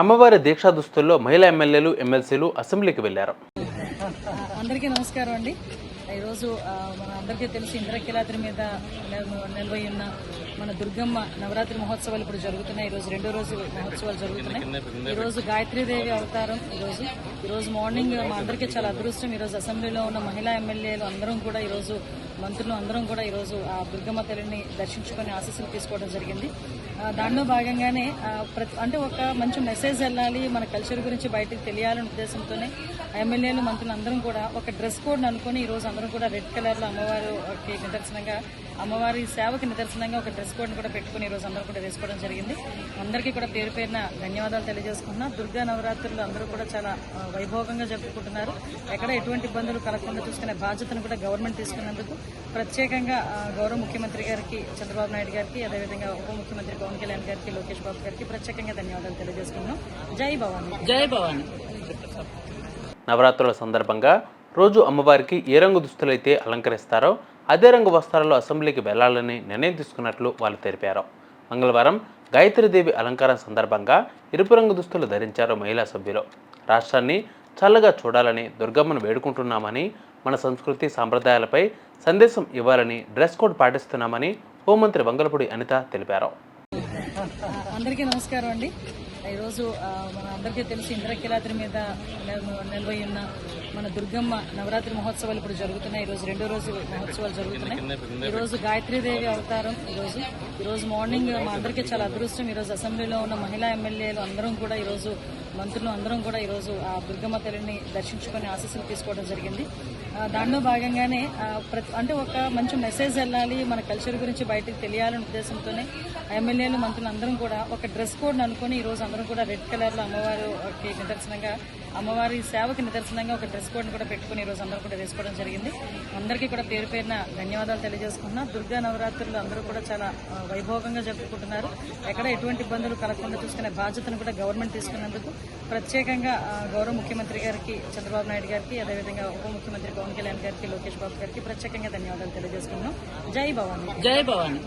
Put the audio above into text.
అమ్మవారి దీక్షా దుస్తుల్లో మహిళా ఎమ్మెల్యేలు ఎమ్మెల్సీలు అసెంబ్లీకి వెళ్ళారు అందరికీ నమస్కారం అండి. ఈరోజు మన అందరికీ తెలిసి ఇంద్రకీలాద్రి మీద నిల్- నిల్వై ఉన్న మన దుర్గమ్మ నవరాత్రి మహోత్సవాలు ఇప్పుడు జరుగుతున్నాయి. ఈరోజు రెండో రోజు మహోత్సవాలు జరుగుతున్నాయి. ఈరోజు గాయత్రీదేవి అవతారం ఈరోజు. ఈరోజు మార్నింగ్ మా అందరికీ చాలా అదృష్టం. ఈరోజు అసెంబ్లీలో ఉన్న మహిళా ఎమ్మెల్యేలు అందరం కూడా ఈరోజు మంత్రులు అందరం కూడా ఈరోజు ఆ దుర్గమ్మ తల్లిని దర్శించుకొని ఆశీస్సులు తీసుకోవడం జరిగింది. దానిలో భాగంగానే అంటే ఒక మంచి మెసేజ్ వెళ్ళాలి మన కల్చర్ గురించి బయటకు తెలియాలనే ఉద్దేశంతోనే ఎమ్మెల్యేలు మంత్రులు అందరం కూడా ఒక డ్రెస్ కోడ్ అనుకుని ఈ రోజు అందరం కూడా రెడ్ కలర్లో అమ్మవారికి నిదర్శనంగా అమ్మవారి సేవకి నిదర్శనంగా ఒక డ్రెస్ కోడ్ కూడా పెట్టుకుని ఈ రోజు అందరూ కూడా వేసుకోవడం జరిగింది. అందరికీ కూడా పేరు పేరున ధన్యవాదాలు తెలియజేసుకుంటున్నా. దుర్గా నవరాత్రులు అందరూ కూడా చాలా వైభోగంగా జరుపుకుంటున్నారు. ఎక్కడ ఎటువంటి ఇబ్బందులు కలగకుండా చూసుకునే బాధ్యతను కూడా గవర్నమెంట్ తీసుకున్నందుకు ప్రత్యేకంగా గౌరవ ముఖ్యమంత్రి గారికి చంద్రబాబు నాయుడు గారికి అదేవిధంగా ఉప ముఖ్యమంత్రి పవన్ కళ్యాణ్ గారికి లోకేష్ బాబు గారికి ప్రత్యేకంగా ధన్యవాదాలు తెలియజేసుకున్నాం జై భవానీ. జై భవాని. నవరాత్రుల సందర్భంగా రోజు అమ్మవారికి ఏ రంగు దుస్తులైతే అలంకరిస్తారో అదే రంగు వస్త్రాల్లో అసెంబ్లీకి వెళ్ళాలని నిర్ణయం తీసుకున్నట్లు వాళ్ళు తెలిపారు. మంగళవారం గాయత్రీదేవి అలంకారం సందర్భంగా ఎరుపు రంగు దుస్తులు ధరించారు మహిళా సభ్యులు. రాష్ట్రాన్ని చల్లగా చూడాలని దుర్గమ్మను వేడుకుంటున్నామని మన సంస్కృతి సాంప్రదాయాలపై సందేశం ఇవ్వాలని డ్రెస్ కోడ్ పాటిస్తున్నామని హోంమంత్రి వంగలపూడి అనిత తెలిపారు. అందరికీ నమస్కారం అండి. ఈరోజు మన అందరికీ తెలిసి ఇంద్రకీలాద్రి మీద నిల్- నిల్వై ఉన్న మన దుర్గమ్మ నవరాత్రి మహోత్సవాలు ఇప్పుడు జరుగుతున్నాయి. ఈరోజు రెండో రోజు మహోత్సవాలు జరుగుతున్నాయి. ఈరోజు గాయత్రీదేవి అవతారం ఈరోజు. ఈరోజు మార్నింగ్ మా అందరికీ చాలా అదృష్టం. ఈరోజు అసెంబ్లీలో ఉన్న మహిళా ఎమ్మెల్యేలు అందరం కూడా ఈరోజు మంత్రులు అందరం కూడా ఈరోజు ఆ దుర్గమ్మ తల్లిని దర్శించుకొని ఆశీస్సులు తీసుకోవడం జరిగింది. దానిలో భాగంగానే అంటే ఒక మంచి మెసేజ్ వెళ్ళాలి. మన కల్చర్ గురించి బయటకు తెలియాలనే ఉద్దేశంతోనే ఎమ్మెల్యేలు మంత్రులు అందరం కూడా ఒక డ్రెస్ కోడ్ అనుకుని ఈ రోజు అందరం కూడా రెడ్ కలర్లో అమ్మవారికి నిదర్శనంగా అమ్మవారి సేవకి నిదర్శనంగా ఒక డ్రెస్ కోడ్ని కూడా పెట్టుకుని ఈ రోజు అందరూ కూడా వేసుకోవడం జరిగింది. అందరికీ కూడా పేరు పేరున ధన్యవాదాలు తెలియజేసుకున్నా దుర్గా నవరాత్రులు అందరూ కూడా చాలా వైభవంగా వైభోగంగా జరుపుకుంటున్నారు. ఎక్కడ ఎటువంటి ఇబ్బందులు కలగకుండా చూసుకునే బాధ్యతను కూడా గవర్నమెంట్ తీసుకున్నందుకు ప్రత్యేకంగా గౌరవ ముఖ్యమంత్రి గారికి చంద్రబాబు నాయుడు గారికి అదేవిధంగా ఉప ముఖ్యమంత్రి పవన్ కళ్యాణ్ గారికి లోకేష్ బాబు గారికి ప్రత్యేకంగా ధన్యవాదాలు తెలియజేసుకున్నాం జై భవానీ. జై భవాని.